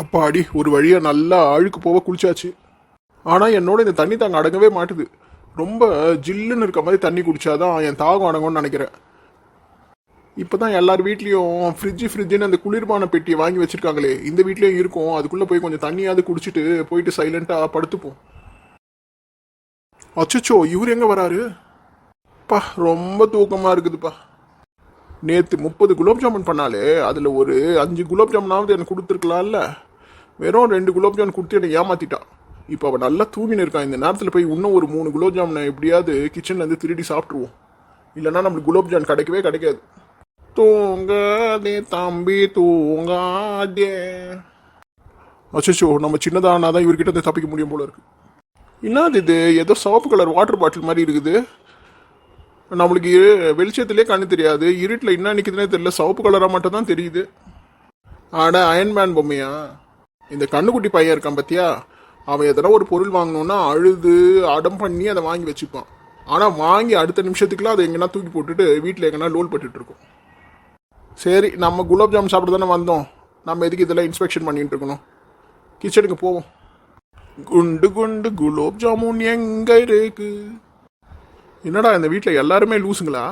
அப்பாடி ஒரு வழியாக நல்லா அழுக்கு போக குளிச்சாச்சு. ஆனால் என்னோட இந்த தண்ணி தாங்க அடங்கவே மாட்டுது. ரொம்ப ஜில்லுன்னு இருக்க மாதிரி தண்ணி குடிச்சாதான் என் தாகம் அடங்கும்னு நினைக்கிறேன். இப்போ தான் எல்லார் வீட்லேயும் ஃப்ரிட்ஜு ஃப்ரிட்ஜுன்னு அந்த குளிர்பான பெட்டியை வாங்கி வச்சிருக்காங்களே. இந்த வீட்லேயும் இருக்கும். அதுக்குள்ளே போய் கொஞ்சம் தண்ணியாவது குடிச்சிட்டு போயிட்டு சைலண்ட்டாக படுத்துப்போம். அச்சச்சோ இவர் எங்கே வராரு? பா ரொம்ப தூக்கமாக இருக்குதுப்பா. நேற்று முப்பது குலோப் ஜாமுன் பண்ணாலே அதில் ஒரு அஞ்சு குலோப் ஜாமுனாவது எனக்கு கொடுத்துருக்கலாம்ல. வெறும் ரெண்டு குலோப் ஜாமுன் கொடுத்து என்னை ஏமாத்திட்டான் இப்போ அவன் நல்லா தூங்கின்னு இருக்கான் இந்த நேரத்தில் போய் இன்னும் ஒரு மூணு குலோப்ஜாமுனை எப்படியாவது கிச்சன்லேருந்து திருடி சாப்பிட்ருவோம் இல்லைன்னா நம்மளுக்கு குலோப்ஜாம் கிடைக்கவே கிடைக்காது. தூங்காதே தம்பி தூங்காதே. அச்சோ நம்ம சின்னதானா தான் இவர்கிட்ட இருந்து தப்பிக்க முடியும் போல இருக்கு. என்னது இது? ஏதோ சிவப்பு கலர் வாட்டர் பாட்டில் மாதிரி இருக்குது. நம்மளுக்கு இரு- வெளிச்சத்திலே கண்ணு தெரியாது. இருட்டில் என்ன நிற்குதுன்னே தெரியல. சிவப்பு கலராக மட்டும் தான் தெரியுது. ஆட அயன்மேன் பொம்மையா? இந்த கண்ணுக்குட்டி பையன் இருக்கான் பார்த்தியா அவன் எதனா ஒரு பொருள் வாங்கணும்னா அழுது அடம் பண்ணி அதை வாங்கி வச்சுப்பான். ஆனால் வாங்கி அடுத்த நிமிஷத்துக்குலாம் அதை எங்கன்னா தூக்கி போட்டுட்டு வீட்டில் எங்கன்னா லோல் பட்டுட்டு இருக்கும். சரி நம்ம குலாப் ஜாமுன் சாப்பிட தானே வந்தோம். நம்ம எதுக்கு இதெல்லாம் இன்ஸ்பெக்ஷன் பண்ணிகிட்டு இருக்கணும்? கிச்சனுக்கு போவோம். குண்டு குண்டு குலோப் ஜாமுன் எங்கே இருக்கு? என்னடா இந்த வீட்டில் எல்லாருமே லூசுங்களா?